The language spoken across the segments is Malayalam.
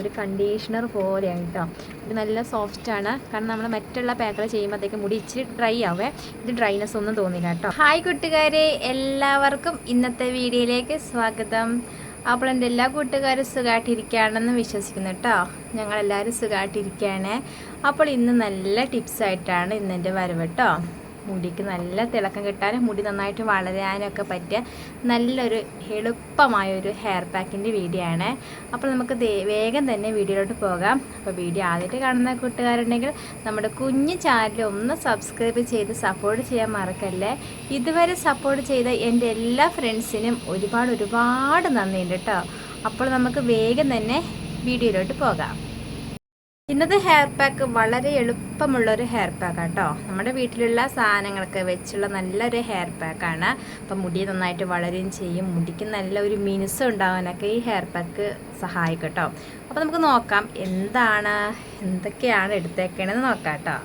ഒരു കണ്ടീഷണർ പോലെയാണ് കേട്ടോ ഇത് നല്ല സോഫ്റ്റ് ആണ്. കാരണം നമ്മൾ മറ്റുള്ള പാക്കർ ചെയ്യുമ്പോഴത്തേക്ക് മുടി ഇച്ചിരി ഡ്രൈ ആവേ. ഇത് ഡ്രൈനെസ് ഒന്നും തോന്നില്ല കേട്ടോ ഹായ് കൂട്ടുകാരെ എല്ലാവർക്കും ഇന്നത്തെ വീഡിയോയിലേക്ക് സ്വാഗതം. അപ്പോൾ എന്റെ എല്ലാ കൂട്ടുകാരും സുഖമായിട്ടിരിക്കുകയാണെന്ന് വിശ്വസിക്കുന്നു കേട്ടോ ഞങ്ങളെല്ലാവരും സുഖമായിട്ടിരിക്കുകയാണ് അപ്പോൾ ഇന്ന് നല്ല ടിപ്സായിട്ടാണ് ഇന്നെന്റെ വരവ് കേട്ടോ മുടിക്ക് നല്ല തിളക്കം കിട്ടാനും മുടി നന്നായിട്ട് വളരാനൊക്കെ പറ്റിയ നല്ലൊരു എളുപ്പമായൊരു ഹെയർ പാക്കിന്റെ വീഡിയോ ആണ്. അപ്പോൾ നമുക്ക് വേഗം തന്നെ വീഡിയോയിലോട്ട് പോകാം. അപ്പോൾ വീഡിയോ ആദ്യമായിട്ട് കാണുന്ന കൂട്ടുകാരുണ്ടെങ്കിൽ നമ്മുടെ കുഞ്ഞു ചാനൽ ഒന്ന് സബ്സ്ക്രൈബ് ചെയ്ത് സപ്പോർട്ട് ചെയ്യാൻ മറക്കല്ലേ. ഇതുവരെ സപ്പോർട്ട് ചെയ്ത എന്റെ എല്ലാ ഫ്രണ്ട്സിനും ഒരുപാട് ഒരുപാട് നന്ദിയുണ്ട് കേട്ടോ. അപ്പോൾ നമുക്ക് വേഗം തന്നെ വീഡിയോയിലോട്ട് പോകാം. ഇന്നത്തെ ഹെയർ പാക്ക് വളരെ എളുപ്പമുള്ള ഒരു ഹെയർ പാക്ക് കേട്ടോ നമ്മുടെ വീട്ടിലുള്ള സാധനങ്ങളൊക്കെ വെച്ചുള്ള നല്ലൊരു ഹെയർ പാക്കാണ് അപ്പം മുടി നന്നായിട്ട് വളരുകയും ചെയ്യും. മുടിക്ക് നല്ല ഒരു മിനുസം ഉണ്ടാകാനൊക്കെ ഈ ഹെയർ പാക്ക് സഹായിക്കും കേട്ടോ അപ്പോൾ നമുക്ക് നോക്കാം എന്താണ് എന്തൊക്കെയാണ് എടുത്തേക്കണമെന്ന് നോക്കാം കേട്ടോ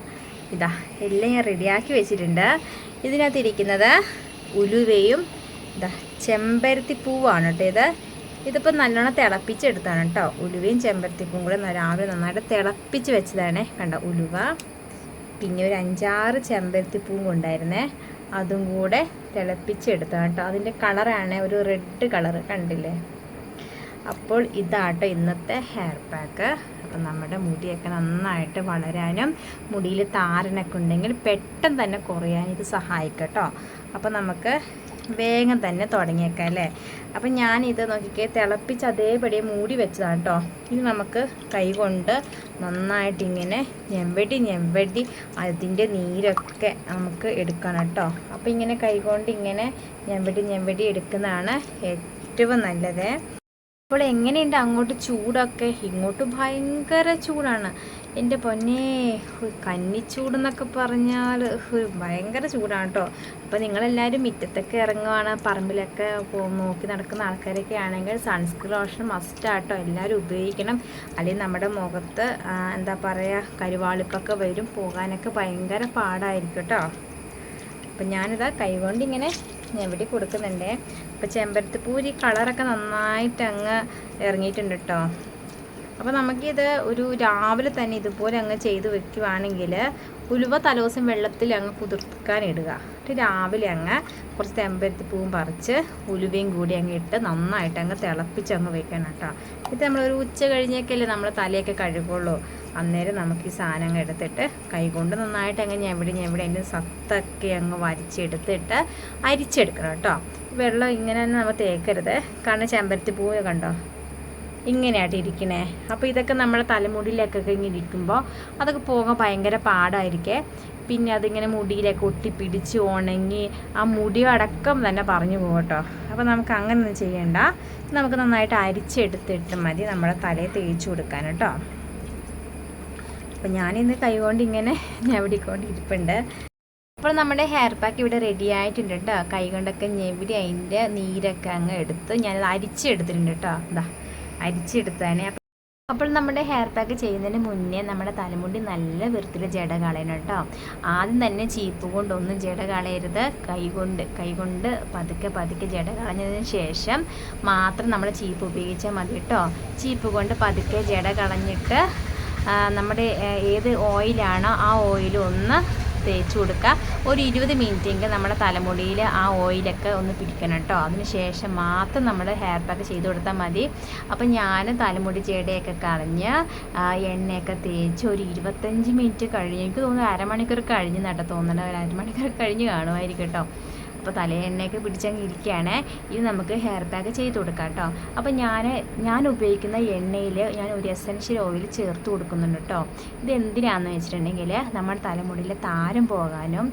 ഇതാ എല്ലാം ഞാൻ റെഡിയാക്കി വെച്ചിട്ടുണ്ട്. ഇതിനകത്തിരിക്കുന്നത് ഉലുവയും ഇതാ ചെമ്പരത്തി പൂവാണ് കേട്ടോ ഇത്. ഇതിപ്പോൾ നല്ലോണം തിളപ്പിച്ചെടുത്താണ് കേട്ടോ. ഉലുവയും ചെമ്പരത്തിക്കും കൂടെ രാവിലെ നന്നായിട്ട് തിളപ്പിച്ച് വെച്ചതാണ്. കണ്ട ഉലുവ. പിന്നെ ഒരു അഞ്ചാറ് ചെമ്പരത്തിപ്പൂവും കൊണ്ടായിരുന്നേ. അതും കൂടെ തിളപ്പിച്ചെടുത്താണ് കേട്ടോ. അതിന്റെ കളറാണ് ഒരു റെഡ് കളർ കണ്ടില്ലേ? അപ്പോൾ ഇതാട്ടോ ഇന്നത്തെ ഹെയർ പാക്ക് അപ്പം നമ്മുടെ മുടിയൊക്കെ നന്നായിട്ട് വളരാനും മുടിയിൽ താരനൊക്കെ ഉണ്ടെങ്കിൽ പെട്ടെന്ന് തന്നെ കുറയാനും ഇത് സഹായിക്കട്ടോ അപ്പം അപ്പോൾ നമുക്ക് വേഗം തന്നെ തുടങ്ങിയേക്കാം അല്ലേ? അപ്പം ഞാനിത് നോക്കിക്കേ തിളപ്പിച്ച് അതേപടി മൂടി വെച്ചതാണ് കേട്ടോ ഇനി നമുക്ക് കൈ കൊണ്ട് നന്നായിട്ടിങ്ങനെ ഞെമ്പടി ഞെമ്പടി അതിന്റെ നീരൊക്കെ നമുക്ക് എടുക്കണം കേട്ടോ അപ്പോൾ ഇങ്ങനെ കൈ കൊണ്ട് ഇങ്ങനെ ഞെമ്പടി ഞെമ്പടി എടുക്കുന്നതാണ് ഏറ്റവും നല്ലത്. അപ്പോൾ എങ്ങനെയുണ്ട് അങ്ങോട്ട് ചൂടൊക്കെ? ഇങ്ങോട്ട് ഭയങ്കര ചൂടാണ്. എന്റെ പൊന്നെ കന്നിച്ചൂടെന്നൊക്കെ പറഞ്ഞാൽ ഭയങ്കര ചൂടാണ് കേട്ടോ അപ്പോൾ നിങ്ങളെല്ലാവരും മുറ്റത്തൊക്കെ ഇറങ്ങുവാണ് പറമ്പിലൊക്കെ നോക്കി നടക്കുന്ന ആൾക്കാരൊക്കെ ആണെങ്കിൽ സൺസ്ക്രീൻ ലോഷൻ മസ്റ്റാട്ടോ എല്ലാവരും ഉപയോഗിക്കണം. അല്ലെങ്കിൽ നമ്മുടെ മുഖത്ത് എന്താ പറയുക കരുവാളിപ്പൊക്കെ വരും പോകാനൊക്കെ ഭയങ്കര പാടായിരിക്കും കേട്ടോ അപ്പം ഞാനിതാ കൈകൊണ്ട് ഇങ്ങനെ ഞെവിടി കൊടുക്കുന്നുണ്ട്. അപ്പോൾ ചെമ്പരത്തിപ്പൂരി കളറൊക്കെ നന്നായിട്ട് അങ്ങ് ഇറങ്ങിയിട്ടുണ്ട് കേട്ടോ അപ്പോൾ നമുക്കിത് ഒരു രാവിലെ തന്നെ ഇതുപോലെ അങ്ങ് ചെയ്ത് വെക്കുവാണെങ്കിൽ ഉലുവ തലോസം വെള്ളത്തിൽ അങ്ങ് കുതിർക്കാൻ ഇടുക. എന്നിട്ട് രാവിലെ അങ്ങ് കുറച്ച് തെമ്പരത്തിപ്പൂവും പറിച്ച് ഉലുവയും കൂടി അങ്ങ് ഇട്ട് നന്നായിട്ട് അങ്ങ് തിളപ്പിച്ച് അങ്ങ് വെക്കണം കേട്ടോ. ഇത് നമ്മളൊരു ഉച്ച കഴിഞ്ഞേക്കല്ലേ നമ്മൾ തലയൊക്കെ കഴുകുള്ളൂ. അന്നേരം നമുക്ക് ഈ സാധനം അങ്ങ് എടുത്തിട്ട് കൈകൊണ്ട് നന്നായിട്ട് അങ്ങ് ഞെവിടെ ഞെവിടെ അതിന്റെ സത്തൊക്കെ അങ്ങ് വരിച്ചെടുത്തിട്ട് അരിച്ചെടുക്കണം കേട്ടോ. വെള്ളം ഇങ്ങനെ തന്നെ നമ്മൾ തേക്കരുത്. കാരണം ചെമ്പരത്തി പൂവ് കണ്ടോ? ഇങ്ങനെയായിട്ട് ഇരിക്കണേ. അപ്പോൾ ഇതൊക്കെ നമ്മുടെ തലമുടിയിലേക്കൊക്കെ ഇങ്ങനെ ഇരിക്കുമ്പോൾ അതൊക്കെ പോകാൻ ഭയങ്കര പാടായിരിക്കേ. പിന്നെ അതിങ്ങനെ മുടിയിലേക്ക് ഒട്ടിപ്പിടിച്ച് ഉണങ്ങി ആ മുടി അടക്കം തന്നെ പറഞ്ഞു പോകട്ടോ അപ്പോൾ നമുക്ക് അങ്ങനെ ഒന്നും ചെയ്യണ്ട. നമുക്ക് നന്നായിട്ട് അരിച്ചെടുത്തിട്ട് മതി നമ്മുടെ തലയിൽ തേച്ച് കൊടുക്കാൻ കേട്ടോ. അപ്പം ഞാനിന്ന് കൈകൊണ്ട് ഇങ്ങനെ ഞെവിടിക്കൊണ്ട് ഇരിപ്പുണ്ട് അപ്പോൾ നമ്മുടെ ഹെയർ പാക്ക് ഇവിടെ റെഡി ആയിട്ടുണ്ട് കേട്ടോ. കൈ കൊണ്ടൊക്കെ ഞെവിടി അതിന്റെ നീരൊക്കെ അങ്ങ് എടുത്ത് ഞാനത് അരിച്ചെടുത്തിട്ടുണ്ട് കേട്ടോ. ഇതാ അരിച്ചെടുത്താണ് അപ്പോൾ നമ്മുടെ ഹെയർ പാക്ക് ചെയ്യുന്നതിന് മുന്നേ നമ്മുടെ തലമുടി നല്ല വൃത്തിയിൽ ജട കളയണം കേട്ടോ. ആദ്യം തന്നെ ചീപ്പ് കൊണ്ടൊന്നും ജട കളയരുത്. കൈ കൊണ്ട് കൈ കൊണ്ട് പതുക്കെ പതുക്കെ ജട കളഞ്ഞതിന് ശേഷം മാത്രം നമ്മൾ ചീപ്പ് ഉപയോഗിച്ചാൽ മതി കേട്ടോ. ചീപ്പ് കൊണ്ട് പതുക്കെ ജട കളഞ്ഞിട്ട് നമ്മുടെ ഏത് ഓയിലാണോ ആ ഓയിൽ ഒന്ന് തേച്ച് കൊടുക്കുക. ഒരു ഇരുപത് മിനിറ്റെങ്കിൽ നമ്മുടെ തലമുടിയിൽ ആ ഓയിലൊക്കെ ഒന്ന് പിടിക്കണം കേട്ടോ അതിനുശേഷം മാത്രം നമ്മൾ ഹെയർ പാക്ക് ചെയ്ത് കൊടുത്താൽ മതി. അപ്പം ഞാൻ തലമുടി ചേടയൊക്കെ കളഞ്ഞ് എണ്ണയൊക്കെ തേച്ച് ഒരു ഇരുപത്തഞ്ച് മിനിറ്റ് കഴിഞ്ഞ് എനിക്ക് തോന്നുന്നു അരമണിക്കൂർ കഴിഞ്ഞ് നട്ടോ തോന്നുന്നുണ്ട് ഒരു അരമണിക്കൂർ കഴിഞ്ഞ് കാണുമായിരിക്കും കേട്ടോ അപ്പോൾ തലയെണ്ണയൊക്കെ പിടിച്ചങ്ങ് ഇരിക്കുകയാണ് ഇത് നമുക്ക് ഹെയർ പാക്ക് ചെയ്ത് കൊടുക്കാം കേട്ടോ അപ്പോൾ ഞാൻ ഞാൻ ഉപയോഗിക്കുന്ന എണ്ണയിൽ ഞാൻ ഒരു എസൻഷ്യൽ ഓയിൽ ചേർത്ത് കൊടുക്കുന്നുണ്ട് കേട്ടോ ഇത് എന്തിനാണെന്ന് വെച്ചിട്ടുണ്ടെങ്കിൽ നമ്മുടെ തലമുടിയിൽ താരം പോകാനും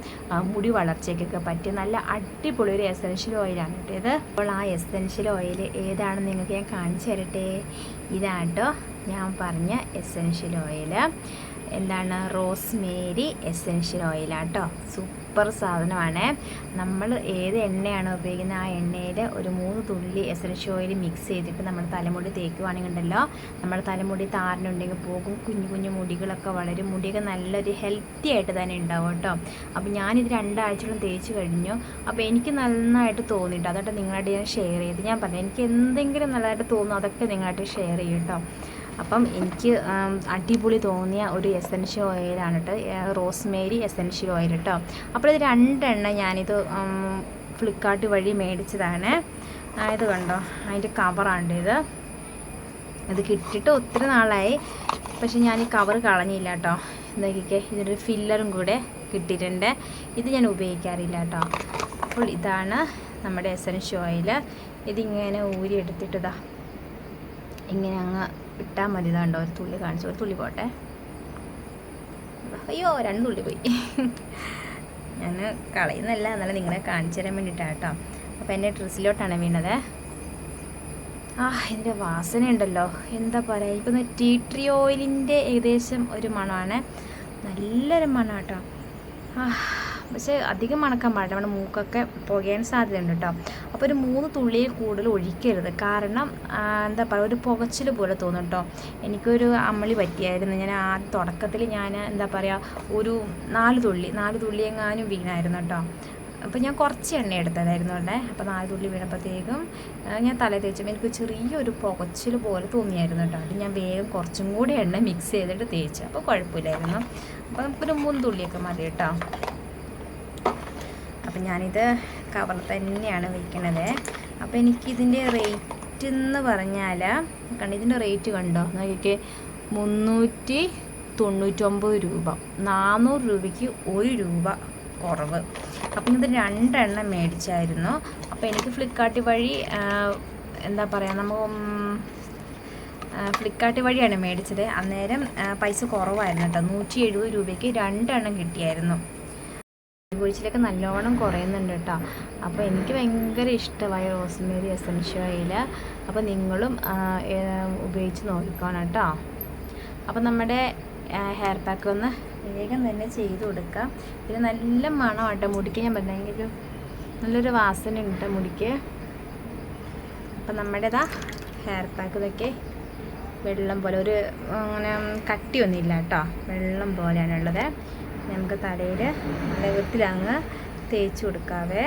മുടി വളർച്ചയ്ക്കൊക്കെ പറ്റിയ നല്ല അടിപൊളി ഒരു എസൻഷ്യൽ ഓയിലാണ് കേട്ടോ ഇത്. അപ്പോൾ ആ എസൻഷ്യൽ ഓയിൽ ഏതാണെന്ന് നിങ്ങൾക്ക് ഞാൻ കാണിച്ചു തരട്ടെ? ഇതാട്ടോ ഞാൻ പറഞ്ഞ എസൻഷ്യൽ ഓയിൽ എന്താണ്? റോസ്മേരി എസെൻഷ്യൽ ഓയിലാട്ടോ സൂപ്പർ. സാധനമാണ്. നമ്മൾ ഏത് എണ്ണയാണ് ഉപയോഗിക്കുന്നത്? ആ എണ്ണയിൽ ഒരു മൂന്ന് തുള്ളി എസ്രഷ ഓയിൽ മിക്സ് ചെയ്തിട്ട് നമ്മുടെ തലമുടി തേക്കുവാണെങ്കിൽ ഉണ്ടല്ലോ നമ്മുടെ തലമുടി താരനുണ്ടെങ്കിൽ പോകും. കുഞ്ഞു കുഞ്ഞു മുടികളൊക്കെ വളരും. മുടിയൊക്കെ നല്ലൊരു ഹെൽത്തി ആയിട്ട് തന്നെ ഉണ്ടാവും കേട്ടോ. അപ്പോൾ ഞാനിത് രണ്ടാഴ്ചകളും തേച്ച് കഴിഞ്ഞു. അപ്പോൾ എനിക്ക് നന്നായിട്ട് തോന്നിയിട്ട് അതൊക്കെ നിങ്ങളായിട്ട് ഞാൻ ഷെയർ ചെയ്ത്. ഞാൻ പറഞ്ഞു എനിക്ക് എന്തെങ്കിലും നല്ലതായിട്ട് തോന്നുന്നു അതൊക്കെ നിങ്ങളായിട്ട് ഷെയർ ചെയ്യും കേട്ടോ. അപ്പം എനിക്ക് അടിപൊളി തോന്നിയ ഒരു എസൻഷ്യൽ ഓയിലാണ് കേട്ടോ റോസ്മേരി എസൻഷ്യൽ ഓയിൽ കേട്ടോ അപ്പോൾ ഇത് രണ്ടെണ്ണം ഞാനിത് ഫ്ലിപ്കാർട്ട് വഴി മേടിച്ചതാണ്. ഇത് കണ്ടോ? അതിന്റെ കവറാണ് ഇത്. ഇത് കിട്ടിയിട്ട് ഒത്തിരി നാളായി. പക്ഷെ ഞാൻ ഈ കവർ കളഞ്ഞില്ല കേട്ടോ നോക്കിക്കേ ഇതിനൊരു ഫില്ലറും കൂടെ കിട്ടിയിട്ടുണ്ട്. ഇത് ഞാൻ ഉപയോഗിക്കാറില്ല കേട്ടോ അപ്പോൾ ഇതാണ് നമ്മുടെ എസൻഷ്യൽ ഓയിൽ ഇതിങ്ങനെ ഊരി എടുത്തിട്ടതാ ഇങ്ങനെ അങ്ങ് ഇട്ടാൽ മതി. ഇതാണ്ടോ ഒരു തുള്ളി കാണിച്ചു. ഒരു തുള്ളി പോട്ടെ. അയ്യോ രണ്ട് തുള്ളി പോയി. ഞാൻ കളയുന്നല്ല എന്നാലും നിങ്ങളെ കാണിച്ചു തരാൻ വേണ്ടിയിട്ടാണ് കേട്ടോ. അപ്പോൾ എന്റെ ഡ്രസ്സിലോട്ടാണ് വീണത്. ആ ഇതിന്റെ വാസന ഉണ്ടല്ലോ എന്താ പറയുക ഇപ്പം ടീ ട്രീ ഓയിലിന്റെ ഏകദേശം ഒരു മണമാണ്. നല്ലൊരു മണം കേട്ടോ ആ പക്ഷേ അധികം മണക്കാൻ പാടില്ല. നമ്മുടെ മൂക്കൊക്കെ പുകയാൻ സാധ്യതയുണ്ട് കേട്ടോ. അപ്പോൾ ഒരു മൂന്ന് തുള്ളിയിൽ കൂടുതൽ ഒഴിക്കരുത്. കാരണം എന്താ പറയുക ഒരു പുകച്ചിൽ പോലെ തോന്നും കേട്ടോ. എനിക്കൊരു അമ്മളി പറ്റിയായിരുന്നു. ഞാൻ ആ തുടക്കത്തിൽ ഞാൻ എന്താ പറയുക ഒരു നാല് തുള്ളി നാല് തുള്ളി എങ്ങാനും വീണായിരുന്നു കേട്ടോ. അപ്പോൾ ഞാൻ കുറച്ച് എണ്ണ എടുത്തതായിരുന്നു അവിടെ. അപ്പോൾ നാല് തുള്ളി വീണപ്പോഴത്തേക്കും ഞാൻ തല തേച്ചപ്പോൾ എനിക്ക് ചെറിയൊരു പുകച്ചിൽ പോലെ തോന്നിയായിരുന്നു കേട്ടോ. അത് ഞാൻ വേഗം കുറച്ചും കൂടി എണ്ണ മിക്സ് ചെയ്തിട്ട് തേച്ചു. അപ്പോൾ കുഴപ്പമില്ലായിരുന്നു. അപ്പോൾ നമുക്കൊരു മൂന്ന് തുള്ളിയൊക്കെ മതി കേട്ടോ. അപ്പം ഞാനിത് കവർ തന്നെയാണ് വയ്ക്കണത് അപ്പോൾ എനിക്കിതിന്റെ റേറ്റ് എന്ന് പറഞ്ഞാൽ കണ്ടോ ഇതിന്റെ റേറ്റ് കണ്ടോ? നോക്കിക്കേ മുന്നൂറ്റി തൊണ്ണൂറ്റൊമ്പത് രൂപ. നാനൂറ് രൂപയ്ക്ക് ഒരു രൂപ കുറവ്. അപ്പം ഇത് രണ്ടെണ്ണം മേടിച്ചായിരുന്നു. അപ്പോൾ എനിക്ക് ഫ്ലിപ്കാർട്ട് വഴി എന്താ പറയുക നമ്മൾ ഫ്ലിപ്കാർട്ട് വഴിയാണ് മേടിച്ചത്. അന്നേരം പൈസ കുറവായിരുന്നു കേട്ടോ. നൂറ്റി എഴുപത് രൂപയ്ക്ക് രണ്ടെണ്ണം കിട്ടിയായിരുന്നു. കുഴിച്ചിലൊക്കെ നല്ലോണം കുറയുന്നുണ്ട് കേട്ടോ. അപ്പോൾ എനിക്ക് ഭയങ്കര ഇഷ്ടമായ റോസ്മേരി എസൻഷ്യൽ ഓയിൽ. അപ്പോൾ നിങ്ങളും ഉപയോഗിച്ച് നോക്കിക്കോണം കേട്ടോ. അപ്പോൾ നമ്മുടെ ഹെയർ പാക്ക് ഒന്ന് വേഗം തന്നെ ചെയ്ത് കൊടുക്കാം. പിന്നെ നല്ല മണമാട്ടോ മുടിക്ക്. ഞാൻ പറഞ്ഞെങ്കിൽ നല്ലൊരു വാസന ഉണ്ട് മുടിക്ക്. അപ്പം നമ്മുടേതാ ഹെയർ പാക്ക് ഇതൊക്കെ വെള്ളം പോലെ ഒരു അങ്ങനെ കട്ടിയൊന്നുമില്ല കേട്ടോ. വെള്ളം പോലെയാണുള്ളത്. നമുക്ക് തലയിൽ വേഗത്തിലങ്ങ് തേച്ച് കൊടുക്കാവേ.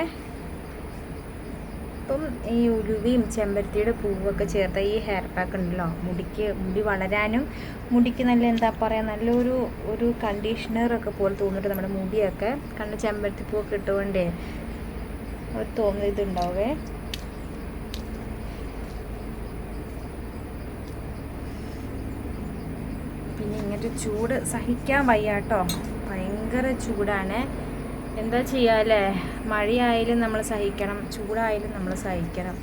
ഇപ്പം ഈ ഉലുവയും ചെമ്പരത്തിയുടെ പൂവൊക്കെ ചേർത്ത ഈ ഹെയർ പാക്ക് ഉണ്ടല്ലോ മുടിക്ക് മുടി വളരാനും മുടിക്ക് നല്ല എന്താ പറയുക നല്ലൊരു ഒരു കണ്ടീഷണറൊക്കെ പോലെ തോന്നിട്ട് നമ്മുടെ മുടിയൊക്കെ കണ്ട് ചെമ്പരത്തി പൂവൊക്കെ ഇട്ടുകൊണ്ടേ ഒരു തോന്നുന്ന ഇതുണ്ടാവേ. പിന്നെ ഇങ്ങനത്തെ ചൂട് സഹിക്കാൻ വയ്യ കേട്ടോ ഭയങ്കര ചൂടാണ്. എന്താ ചെയ്യാല്ലേ മഴയായാലും നമ്മൾ സഹിക്കണം. ചൂടായാലും നമ്മൾ സഹിക്കണം.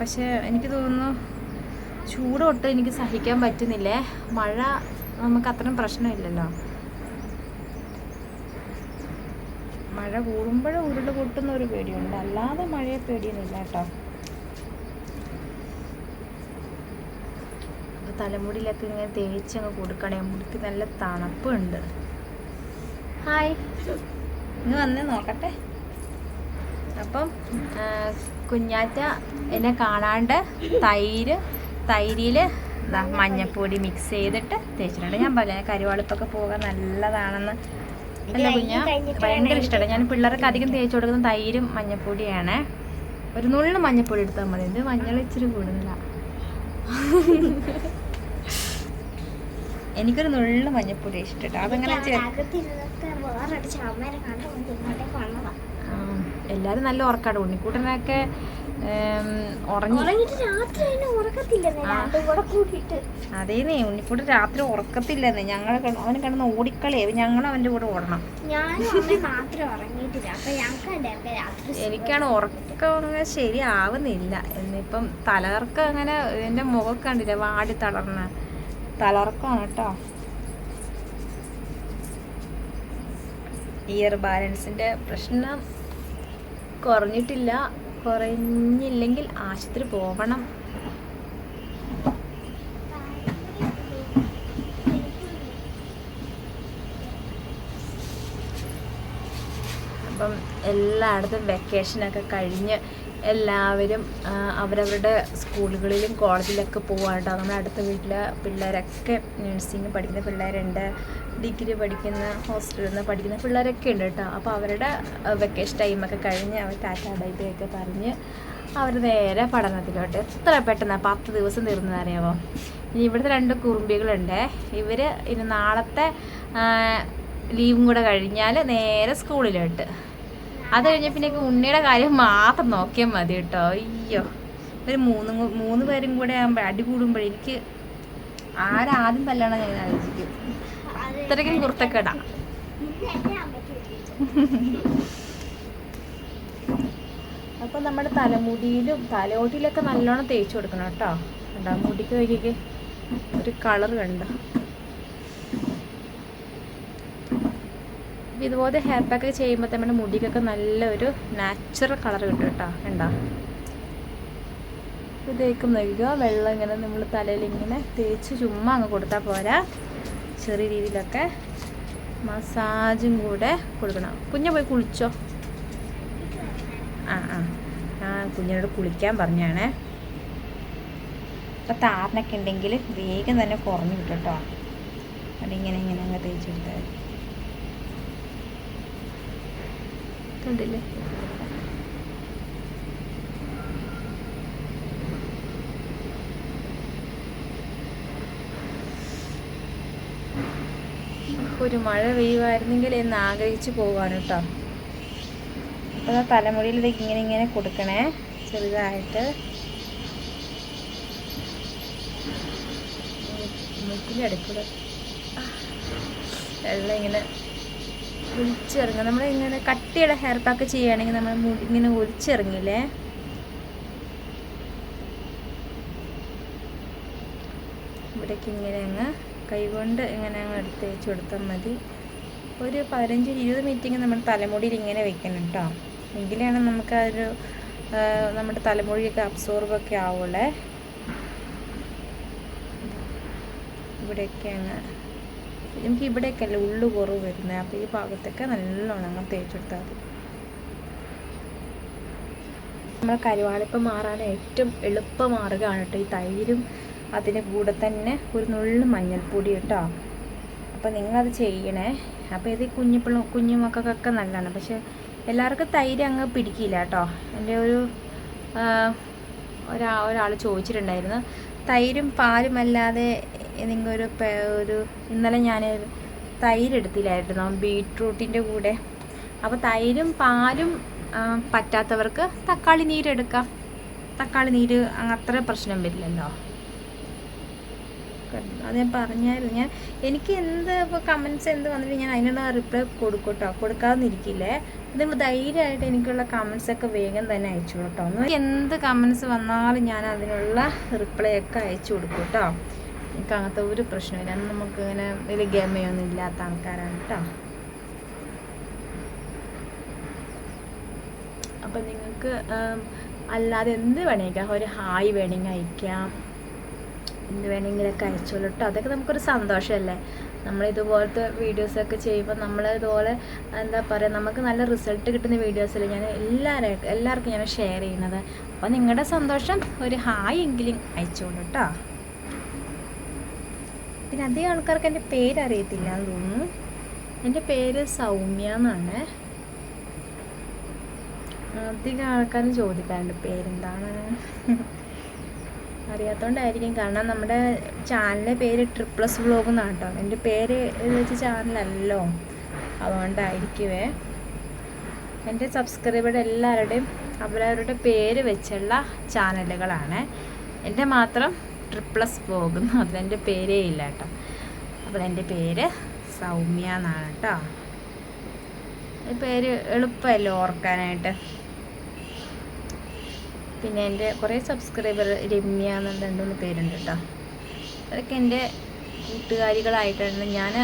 പക്ഷേ എനിക്ക് തോന്നുന്നു ചൂടൊട്ട് എനിക്ക് സഹിക്കാൻ പറ്റുന്നില്ലേ? മഴ നമുക്ക് അത്രയും പ്രശ്നമില്ലല്ലോ. മഴ കൂടുമ്പോഴും ഉരുൾ പൊട്ടുന്ന ഒരു പേടിയുണ്ട്. അല്ലാതെ മഴയെ പേടിയൊന്നുമില്ല കേട്ടോ. തലമുടിയിലൊക്കെ ഇങ്ങനെ തേച്ചങ്ങ് കൊടുക്കണേ മുടിക്ക് നല്ല തണുപ്പുണ്ട്. ഹായ്. ഇന്ന് വന്ന് നോക്കട്ടെ. അപ്പം കുഞ്ഞാറ്റ എന്നെ കാണാണ്ട് തൈര് തൈരിൽ മഞ്ഞപ്പൊടി മിക്സ് ചെയ്തിട്ട് തേച്ചിട്ടുണ്ട്. ഞാൻ പറയാം കരുവാളിപ്പൊക്കെ പോകാൻ നല്ലതാണെന്ന്. അല്ല കുഞ്ഞ? ഭയങ്കര ഇഷ്ടമാണ്. ഞാൻ പിള്ളേർക്ക് അധികം തേച്ച് കൊടുക്കുന്ന തൈരും മഞ്ഞപ്പൊടിയാണ്. ഒരു നുള്ളു മഞ്ഞപ്പൊടി എടുത്താൽ മതി. ഇത് മഞ്ഞൾ ഇച്ചിരി കൂടുതലാണ് എനിക്കൊരു നുള്ള മഞ്ഞപ്പൊടി ഇഷ്ടട്ടോ അതങ്ങനെ എല്ലാരും നല്ല ഉറക്കാട് ഉണ്ണിക്കൂട്ടനൊക്കെ അതേന്നേ ഉണ്ണിക്കൂട്ടൻ രാത്രി ഉറക്കത്തില്ലെന്ന്. ഞങ്ങൾ അവന് കിടന്ന് ഓടിക്കളിയെ ഞങ്ങൾ അവന്റെ കൂടെ ഓടണം. എനിക്കാണ് ഉറക്കം ശരിയാവുന്നില്ല. എന്നിപ്പം തലകർക്ക് അങ്ങനെ എന്റെ മുഖം കണ്ടില്ല? വാടി തളർന്ന്. തലർക്കമാണ് കേട്ടോ. ഇയർ ബാലൻസിന്റെ പ്രശ്നം കുറഞ്ഞിട്ടില്ല. കുറഞ്ഞില്ലെങ്കിൽ ആശുപത്രി പോകണം അപ്പം എല്ലായിടത്തും വെക്കേഷനൊക്കെ കഴിഞ്ഞ് എല്ലാവരും അവരവരുടെ സ്കൂളുകളിലും കോളേജിലൊക്കെ പോവാട്ടോ. നമ്മുടെ അടുത്ത വീട്ടിലെ പിള്ളേരൊക്കെ നഴ്സിംഗ് പഠിക്കുന്ന പിള്ളേരുണ്ട് ഡിഗ്രി പഠിക്കുന്ന ഹോസ്റ്റലിൽ നിന്ന് പഠിക്കുന്ന പിള്ളേരൊക്കെ ഉണ്ട് കേട്ടോ. അപ്പോൾ അവരുടെ വെക്കേഷൻ ടൈമൊക്കെ കഴിഞ്ഞ് അവർ ടാറ്റ ഡൈറ്റൊക്കെ പറഞ്ഞ് അവർ നേരെ പഠനത്തിലോട്ട്. എത്ര പെട്ടെന്ന് പത്ത് ദിവസം തീർന്നതറിയാമോ ഇനി ഇവിടുത്തെ രണ്ട് കുറുമ്പികളുണ്ട്. ഇവർ ഇനി നാളത്തെ ലീവും കൂടെ കഴിഞ്ഞാൽ നേരെ സ്കൂളിലോട്ട്. അത് കഴിഞ്ഞ പിന്നെ ഉണ്ണിയുടെ കാര്യം മാത്രം നോക്കിയാൽ മതി കേട്ടോ. അയ്യോ. ഒരു മൂന്ന് മൂന്ന് പേരും കൂടെ ആകുമ്പോൾ അടി കൂടുമ്പോൾ എനിക്ക് ആരാദ്യം തല്ലണം ഞാൻ ആലോചിക്കും. ഇത്രയ്ക്കും കുർത്തക്കേടാ. അപ്പോൾ നമ്മുടെ തലമുടിയിലും തലയോട്ടിയിലൊക്കെ നല്ലോണം തേച്ച് കൊടുക്കണം കേട്ടോ. കണ്ടാ? മുടിക്ക് വഴിക്ക് ഒരു കളർ കണ്ടോ? ഇതുപോലെ ഹെയർ പാക്ക് ചെയ്യുമ്പോൾ നമ്മുടെ മുടിക്കൊക്കെ നല്ലൊരു നാച്ചുറൽ കളർ കിട്ടും കേട്ടോ കണ്ടോ? ഇത് നൽകുക വെള്ളം ഇങ്ങനെ നമ്മൾ തലയിൽ ഇങ്ങനെ തേച്ച് ചുമ്മാ അങ്ങ് കൊടുത്താൽ പോരാ. ചെറിയ രീതിയിലൊക്കെ മസാജും കൂടെ കൊടുക്കണം. കുഞ്ഞ പോയി കുളിച്ചോ? ആ ആ. ആ കുഞ്ഞിനോട് കുളിക്കാൻ പറഞ്ഞാണേ. അപ്പം താരനൊക്കെ ഉണ്ടെങ്കിൽ വേഗം തന്നെ കുറഞ്ഞു കിട്ടും കേട്ടോ അതിങ്ങനെ ഇങ്ങനെ അങ്ങ് തേച്ച് കൊടുത്താൽ മതി. കണ്ടില്ലേ? ഒരു മഴ പെയ്യുമായിരുന്നെങ്കിൽ എന്ന് ആഗ്രഹിച്ചു പോവാണ് കേട്ടോ. അപ്പോൾ ആ തലമുടിയിലേക്ക് ഇങ്ങനെ ഇങ്ങനെ കൊടുക്കണേ. ചെറുതായിട്ട്. മുക്കിന്റെ അടുക്കൂടെ വെള്ളം ഇങ്ങനെ ഒലിച്ചിറങ്ങും നമ്മൾ ഇങ്ങനെ കട്ടിയുടെ ഹെയർ പാക്ക് ചെയ്യുകയാണെങ്കിൽ നമ്മൾ ഇങ്ങനെ ഒലിച്ചിറങ്ങില്ലേ ഇവിടേക്ക് ഇങ്ങനെ അങ്ങ് കൈകൊണ്ട് ഇങ്ങനെ അങ്ങ് എടുത്ത് വെച്ച് കൊടുത്താൽ മതി. ഒരു പതിനഞ്ച് ഇരുപത് മിനിറ്റിങ് നമ്മൾ തലമുടിയിൽ ഇങ്ങനെ വെക്കണം കേട്ടോ. എങ്കിലാണ് നമുക്ക് ആ ഒരു നമ്മുടെ തലമുടിയൊക്കെ അബ്സോർബൊക്കെ ആവുള്ളേ. ഇവിടെയൊക്കെ അങ്ങ് നമുക്ക് ഇവിടെയൊക്കെയല്ലേ ഉള്ളു കുറവ് വരുന്നത്. അപ്പോൾ ഈ ഭാഗത്തൊക്കെ നല്ലോണം തേച്ചെടുത്താൽ മതി. നമ്മളെ കരുവാളിപ്പം മാറാൻ ഏറ്റവും എളുപ്പ മാർഗമാണ് കേട്ടോ ഈ തൈരും അതിന്റെ കൂടെ തന്നെ ഒരു നുള്ളു മഞ്ഞൾപ്പൊടി കേട്ടോ. അപ്പോൾ നിങ്ങളത് ചെയ്യണേ. അപ്പോൾ ഇത് കുഞ്ഞിപ്പിള്ള കുഞ്ഞു മക്കൾക്കൊക്കെ നല്ലതാണ്. പക്ഷെ എല്ലാവർക്കും തൈര് അങ്ങ് പിടിക്കില്ല കേട്ടോ. എന്റെ ഒരു ഒരാ ഒരാൾ ചോദിച്ചിട്ടുണ്ടായിരുന്നു. തൈരും പാലും അല്ലാതെ നിങ്ങൾ ഒരു ഒരു ഇന്നലെ ഞാൻ തൈര് എടുത്തില്ലായിരുന്നു ബീട്രൂട്ടിന്റെ കൂടെ. അപ്പോൾ തൈരും പാലും പറ്റാത്തവർക്ക് തക്കാളി നീരെടുക്കാം. തക്കാളി നീര് അത്ര പ്രശ്നം വരില്ലല്ലോ. അത് ഞാൻ പറഞ്ഞായിരുന്നു. ഞാൻ എനിക്ക് എന്ത് ഇപ്പോൾ കമൻസ് എന്ത് വന്നിട്ട് ഞാൻ അതിനുള്ള റിപ്ലൈ കൊടുക്കട്ടോ. കേട്ടോ കൊടുക്കാതിരിക്കില്ലേ നിങ്ങൾ ധൈര്യമായിട്ട് എനിക്കുള്ള കമൻസ് ഒക്കെ വേഗം തന്നെ അയച്ചു കേട്ടോ എന്ത് കമൻസ് വന്നാലും ഞാൻ അതിനുള്ള റിപ്ലൈ ഒക്കെ അയച്ചു കൊടുക്കും കേട്ടോ. എനിക്ക് അങ്ങനത്തെ ഒരു പ്രശ്നമില്ല. നമുക്ക് ഇങ്ങനെ വലിയ ഗമയൊന്നും ഇല്ലാത്ത ആൾക്കാരാണ് കേട്ടോ അപ്പം നിങ്ങൾക്ക് അല്ലാതെ എന്ത് വേണമെങ്കിൽ ഒരു ഹായ് വേണമെങ്കിൽ അയക്കാം. എന്ത് വേണമെങ്കിലൊക്കെ അയച്ചോളൂ കേട്ടോ അതൊക്കെ നമുക്കൊരു സന്തോഷമല്ലേ? നമ്മൾ ഇതുപോലത്തെ വീഡിയോസൊക്കെ ചെയ്യുമ്പോൾ നമ്മൾ ഇതുപോലെ എന്താ പറയുക നമുക്ക് നല്ല റിസൾട്ട് കിട്ടുന്ന വീഡിയോസിൽ ഞാൻ എല്ലാവരും എല്ലാവർക്കും ഞാൻ ഷെയർ ചെയ്യുന്നത്. അപ്പോൾ നിങ്ങളുടെ സന്തോഷം ഒരു ഹായ് എങ്കിലും അയച്ചോളൂ കേട്ടോ പിന്നെ അധികം ആൾക്കാർക്ക് എന്റെ പേര് അറിയത്തില്ല എന്ന് തോന്നുന്നു. എന്റെ പേര് സൗമ്യ എന്നാണ്. അധികം ആൾക്കാരും ചോദിക്കാറുണ്ട് പേരെന്താണ്. അറിയാത്തോണ്ടായിരിക്കും. കാരണം നമ്മുടെ ചാനലിന്റെ പേര് ട്രിപ്ലസ് വ്ലോഗ് എന്നാണ് കേട്ടോ. എന്റെ പേര് വെച്ച് ചാനലല്ലോ. അതുകൊണ്ടായിരിക്കുവേ. എന്റെ സബ്സ്ക്രൈബറുടെ എല്ലാവരുടെയും അവരവരുടെ പേര് വെച്ചുള്ള ചാനലുകളാണ്. എന്റെ മാത്രം ട്രിപ്ലസ് വ്ലോഗ് എന്ന് അതിലെന്റെ പേരേ ഇല്ല കേട്ടോ. അപ്പോൾ എന്റെ പേര് സൗമ്യ എന്നാണ് കേട്ടോ. ഈ പേര് എളുപ്പമല്ലേ ഓർക്കാനായിട്ട്. പിന്നെ എന്റെ കുറേ സബ്സ്ക്രൈബർ രമ്യ എന്നുള്ള രണ്ട് മൂന്ന് പേരുണ്ട് കേട്ടോ. അതൊക്കെ എന്റെ കൂട്ടുകാരികളായിട്ടാണ് ഞാൻ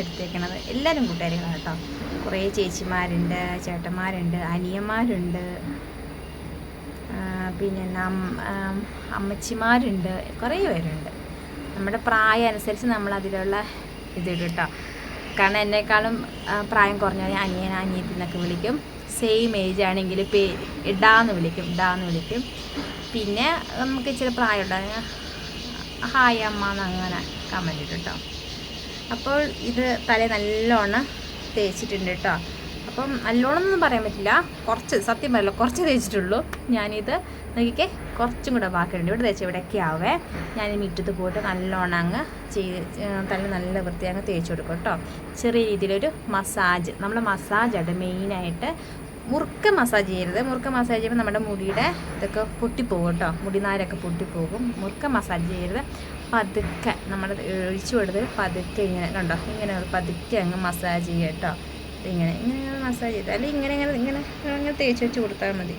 എടുത്തേക്കണത്. എല്ലാവരും കൂട്ടുകാരികളാണ് കേട്ടോ. കുറേ ചേച്ചിമാരുണ്ട് ചേട്ടന്മാരുണ്ട് അനിയന്മാരുണ്ട് പിന്നെ അമ്മച്ചിമാരുണ്ട് കുറേ പേരുണ്ട്. നമ്മുടെ പ്രായം അനുസരിച്ച് നമ്മൾ അതിലുള്ള ഇതിടും കേട്ടോ കാരണം എന്നെക്കാളും പ്രായം കുറഞ്ഞ അനിയൻ അനിയത്തി എന്നൊക്കെ വിളിക്കും. സെയിം ഏജ് ആണെങ്കിൽ പേ ഇടാന്ന് വിളിക്കും ഇടാന്ന് വിളിക്കും. പിന്നെ നമുക്ക് ഇച്ചിരി പ്രായം ഹായ് അമ്മ എന്ന് അങ്ങനെ കമന്റ് ഇട്ടു കേട്ടോ. അപ്പോൾ ഇത് തലേ നല്ലോണം തേച്ചിട്ടുണ്ട് കേട്ടോ. അപ്പം നല്ലോണം ഒന്നും പറയാൻ പറ്റില്ല. കുറച്ച് സത്യം പറയല്ലോ കുറച്ച് തേച്ചിട്ടുള്ളൂ. ഞാനിത് നോക്കിക്കേ കുറച്ചും കൂടെ ബാക്കിയുണ്ട്. ഇവിടെ തേച്ച് ഇവിടെയൊക്കെ ആവേ. ഞാൻ മുറ്റത്ത് പോയിട്ട് നല്ലോണം അങ്ങ് ചെയ്ത് തല നല്ല വൃത്തിയങ്ങ് തേച്ച് കൊടുക്കും കേട്ടോ. ചെറിയ രീതിയിലൊരു മസാജ്. നമ്മൾ മസാജാണ് മെയിനായിട്ട്. മുറുക്ക മസാജ് ചെയ്യരുത്. മുറുക്ക മസാജ് ചെയ്യുമ്പോൾ നമ്മുടെ മുടിയുടെ ഇതൊക്കെ പൊട്ടിപ്പോകും കേട്ടോ. മുടിനാരൊക്കെ പൊട്ടിപ്പോകും. മുറുക്ക മസാജ് ചെയ്യരുത്. പതുക്കെ നമ്മൾ ഒഴിച്ചു കൊടുത്ത് പതുക്കെ ഇങ്ങനെ കണ്ടോ? ഇങ്ങനെ പതുക്കെ അങ്ങ് മസാജ് ചെയ്യാം കേട്ടോ. ഇങ്ങനെ ഇങ്ങനെ ഇങ്ങനെ മസാജ് ചെയ്ത് അല്ലെങ്കിൽ ഇങ്ങനെ ഇങ്ങനെ ഇങ്ങനെ ഇങ്ങനെ തേച്ച് വെച്ച് കൊടുത്താൽ മതി.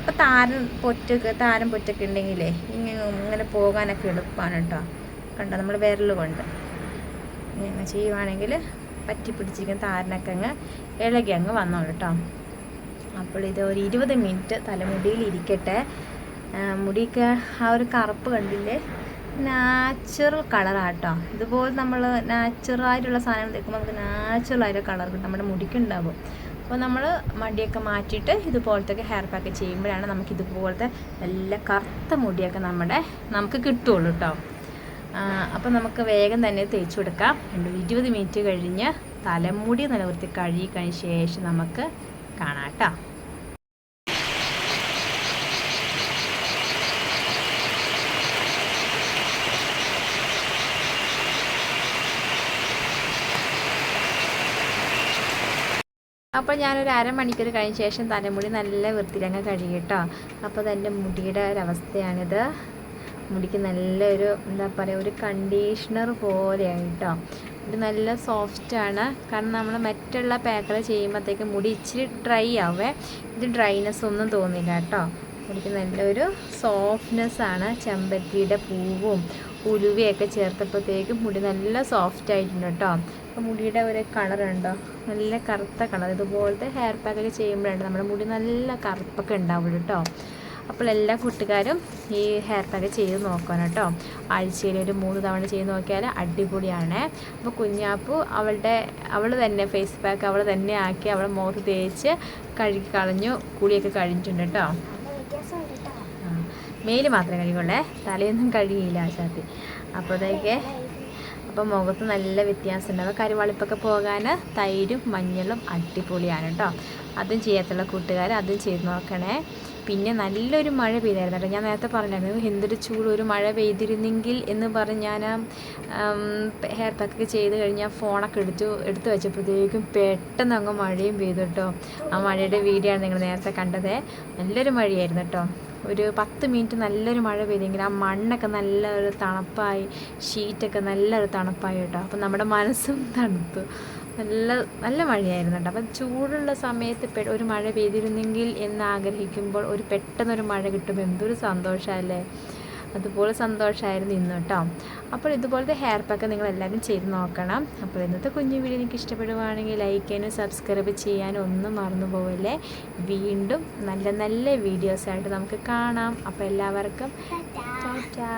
അപ്പോൾ താരൻ പൊറ്റൊക്കെ താരൻ പൊറ്റൊക്കെ ഉണ്ടെങ്കിലേ ഇങ്ങനെ ഇങ്ങനെ പോകാനൊക്കെ എളുപ്പമാണ് കേട്ടോ കണ്ടോ നമ്മൾ വിരൽ കൊണ്ട്. ഇങ്ങനെ ചെയ്യുവാണെങ്കിൽ പറ്റി പിടിച്ചിരിക്കുന്ന താരനൊക്കെ അങ്ങ് ഇളകി അങ്ങ് വന്നോളൂ കേട്ടോ അപ്പോൾ ഇത് ഒരു ഇരുപത് മിനിറ്റ് തലമുടിയിൽ ഇരിക്കട്ടെ. മുടിയൊക്കെ ആ ഒരു കറുപ്പ് കണ്ടില്ലേ? നാച്ചുറൽ കളറാട്ടോ ഇതുപോലെ നമ്മൾ നാച്ചുറലായിട്ടുള്ള സാധനങ്ങൾ തേക്കുമ്പോൾ നമുക്ക് നാച്ചുറൽ ആയിട്ട് കളർ കിട്ടും. നമ്മുടെ മുടിക്കുണ്ടാവും അപ്പോൾ നമ്മൾ മടിയൊക്കെ മാറ്റിയിട്ട് ഇതുപോലത്തെ ഹെയർ പാക്ക് ചെയ്യുമ്പോഴാണ് നമുക്ക് ഇതുപോലത്തെ നല്ല കറുത്ത മുടിയൊക്കെ നമ്മുടെ നമുക്ക് കിട്ടുള്ളൂ കേട്ടോ അപ്പോൾ നമുക്ക് വേഗം തന്നെ തേച്ച് കൊടുക്കാം. രണ്ട് ഇരുപത് മിനിറ്റ് കഴിഞ്ഞ് തലമുടി നിലനിർത്തി കഴുകി കഴിഞ്ഞ ശേഷം നമുക്ക് കാണാം കേട്ടോ അപ്പോൾ ഞാനൊരു അരമണിക്കൂർ കഴിഞ്ഞ ശേഷം തലമുടി നല്ല വൃത്തിയിലങ്ങ് കഴുകി കേട്ടോ അപ്പോൾ അതെന്റെ മുടിയുടെ ഒരവസ്ഥയാണിത്. മുടിക്ക് നല്ലൊരു എന്താ പറയുക ഒരു കണ്ടീഷണർ പോലെയാണ് കേട്ടോ ഇത് നല്ല സോഫ്റ്റാണ് കാരണം നമ്മൾ മറ്റുള്ള പാക്കൽ ചെയ്യുമ്പോഴത്തേക്ക് മുടി ഇച്ചിരി ഡ്രൈ ആവേ. ഇത് ഡ്രൈനെസ് ഒന്നും തോന്നില്ല കേട്ടോ മുടിക്ക് നല്ലൊരു സോഫ്റ്റ്നെസ് ആണ്. ചെമ്പരത്തിയുടെ പൂവും ഉലുവയൊക്കെ ചേർത്തപ്പോഴത്തേക്കും മുടി നല്ല സോഫ്റ്റ് ആയിട്ടുണ്ട് കേട്ടോ. അപ്പോൾ മുടിയുടെ ഒരു കളറുണ്ടോ നല്ല കറുത്ത കളർ ഇതുപോലത്തെ ഹെയർ പാക്കൊക്കെ ചെയ്യുമ്പോഴാണ് നമ്മുടെ മുടി നല്ല കറുപ്പൊക്കെ ഉണ്ടാവുള്ളൂ കേട്ടോ. അപ്പോൾ എല്ലാ കൂട്ടുകാരും ഈ ഹെയർ പാക്ക് ചെയ്ത് നോക്കണം കേട്ടോ. ആഴ്ചയിൽ ഒരു മൂന്ന് തവണ ചെയ്ത് നോക്കിയാൽ അടിപൊളിയാണ്. അപ്പോൾ കുഞ്ഞാപ്പു അവളുടെ അവൾ തന്നെ ഫേസ് പാക്ക് അവൾ തന്നെ ആക്കി അവളെ മുഖത്ത് തേച്ച് കഴുകി കളഞ്ഞു കുളിയൊക്കെ കഴിഞ്ഞിട്ടുണ്ട് കേട്ടോ നല്ല വ്യത്യാസമുണ്ട് കേട്ടോ ആ, മേൽ മാത്രമേ കഴുകുള്ളേ തലയൊന്നും കഴുകിയില്ല ആശാത്തി. അപ്പോൾ അതൊക്കെ അപ്പോൾ മുഖത്ത് നല്ല വ്യത്യാസമുണ്ട്. അപ്പോൾ കരുവാളിപ്പൊക്കെ പോകാൻ തൈരും മഞ്ഞളും അടിപൊളിയാണ് കേട്ടോ. അതും ചെയ്യാത്തുള്ള കൂട്ടുകാർ അതും ചെയ്ത് നോക്കണേ. പിന്നെ നല്ലൊരു മഴ പെയ്തായിരുന്നു കേട്ടോ. ഞാൻ നേരത്തെ പറഞ്ഞായിരുന്നു എന്തൊരു ചൂട് ഒരു മഴ പെയ്തിരുന്നെങ്കിൽ എന്ന് പറഞ്ഞ് ഞാൻ ഹെയർ പാക്കൊക്കെ ചെയ്ത് കഴിഞ്ഞാൽ ഫോണൊക്കെ എടുത്തു എടുത്ത് വെച്ചപ്പോഴത്തേക്കും പെട്ടെന്ന് അങ്ങ് മഴയും പെയ്തു കേട്ടോ. ആ മഴയുടെ വീഡിയോ ആണ് നിങ്ങൾ നേരത്തെ കണ്ടത്. നല്ലൊരു മഴയായിരുന്നു കേട്ടോ. ഒരു പത്ത് മിനിറ്റ് നല്ലൊരു മഴ പെയ്തെങ്കിൽ ആ മണ്ണൊക്കെ നല്ലൊരു തണുപ്പായി ഷീറ്റൊക്കെ നല്ലൊരു തണുപ്പായി കേട്ടോ. അപ്പം നമ്മുടെ മനസ്സും തണുത്തു. നല്ല നല്ല മഴയായിരുന്നു കേട്ടോ. അപ്പം ചൂടുള്ള സമയത്ത് ഒരു മഴ പെയ്തിരുന്നെങ്കിൽ എന്ന് ആഗ്രഹിക്കുമ്പോൾ ഒരു പെട്ടെന്നൊരു മഴ കിട്ടുമ്പോൾ എന്തൊരു സന്തോഷമല്ലേ? അതുപോലെ സന്തോഷമായിരുന്നു ഇന്ന് കേട്ടോ. അപ്പോൾ ഇതുപോലത്തെ ഹെയർ പാക്ക് നിങ്ങൾ എല്ലാവരും ചെയ്ത് നോക്കണം. അപ്പോൾ ഇന്നത്തെ കുഞ്ഞു വീഡിയോ നിങ്ങൾക്ക് ഇഷ്ടപ്പെടുവാണെങ്കിൽ ലൈക്ക് ചെയ്യാനും സബ്സ്ക്രൈബ് ചെയ്യാനും ഒന്നും മറന്നു പോവല്ലേ. വീണ്ടും നല്ല നല്ല വീഡിയോസായിട്ട് നമുക്ക് കാണാം. അപ്പോൾ എല്ലാവർക്കും ടാറ്റാ. ടാറ്റാ.